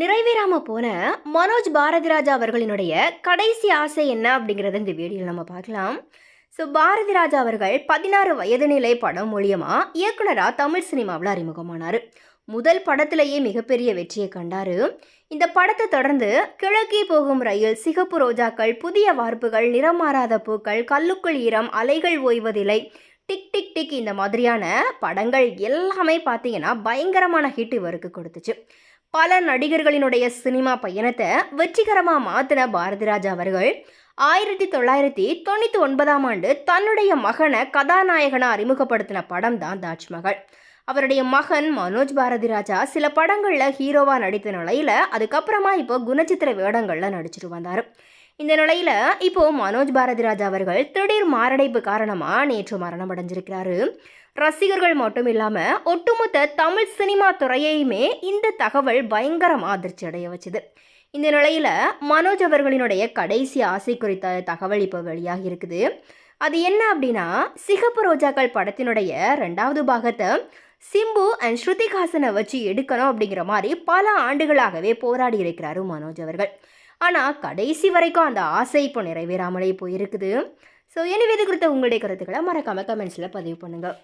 நிறைவேறாம போன மனோஜ் பாரதிராஜா அவர்களினுடைய கடைசி ஆசை என்ன அப்படிங்கிறத இந்த வீடியோவில் நம்ம பார்க்கலாம். ஸோ பாரதிராஜா அவர்கள் பதினாறு வயது நிலை படம் மூலியமா இயக்குனராக தமிழ் சினிமாவில் அறிமுகமானார். முதல் படத்திலேயே மிகப்பெரிய வெற்றியை கண்டார். இந்த படத்தை தொடர்ந்து கிழக்கே போகும் ரயில் சிகப்பு ரோஜாக்கள் புதிய வார்ப்புகள் நிறம் மாறாத பூக்கள் கல்லுக்குள் ஈரம் அலைகள் ஓய்வதில்லை. டிக் டிக் டிக் இந்த மாதிரியான படங்கள் எல்லாமே பார்த்தீங்கன்னா பயங்கரமான ஹிட் இவருக்கு கொடுத்துச்சு. பல நடிகர்களினுடைய சினிமா பயணத்தை வெற்றிகரமாக மாற்றின பாரதிராஜா அவர்கள். ஆயிரத்தி தொள்ளாயிரத்தி தொண்ணூற்றி ஒன்பதாம் ஆண்டு தன்னுடைய மகனை கதாநாயகனை அறிமுகப்படுத்தின படம் தான் தாஜ்மஹல். அவருடைய மகன் மனோஜ் பாரதிராஜா சில படங்களில் ஹீரோவாக நடித்த நிலையில் அதுக்கப்புறமா இப்போ குணச்சித்திர வேடங்களில் நடிச்சிட்டு வந்தார். இந்த நிலையில் இப்போ மனோஜ் பாரதிராஜா அவர்கள் திடீர் மாரடைப்பு காரணமாக நேற்று மரணம் அடைஞ்சிருக்கிறாரு ரசிகர்கள் மட்டும் இல்லாமல் ஒட்டுமொத்த தமிழ் சினிமா துறையையுமே இந்த தகவல் பயங்கரமாக அதிர்ச்சி அடைய வச்சுது. இந்த நிலையில் மனோஜ் அவர்களினுடைய கடைசி ஆசை குறித்த தகவல் இப்போ வெளியாகி இருக்குது. அது என்ன அப்படின்னா சிகப்பு ரோஜாக்கள் படத்தினுடைய ரெண்டாவது பாகத்தை சிம்பு அண்ட் ஸ்ருதிகாசனை வச்சு எடுக்கணும் அப்படிங்கிற மாதிரி பல ஆண்டுகளாகவே போராடி இருக்கிறாரு மனோஜ் அவர்கள். ஆனால் கடைசி வரைக்கும் அந்த ஆசை இப்போ நிறைவேறாமலே போயிருக்குது. ஸோ எனவே இது குறித்த உங்களுடைய கருத்துக்களை மறக்காமல் கமெண்ட்ஸில் பதிவு பண்ணுங்கள்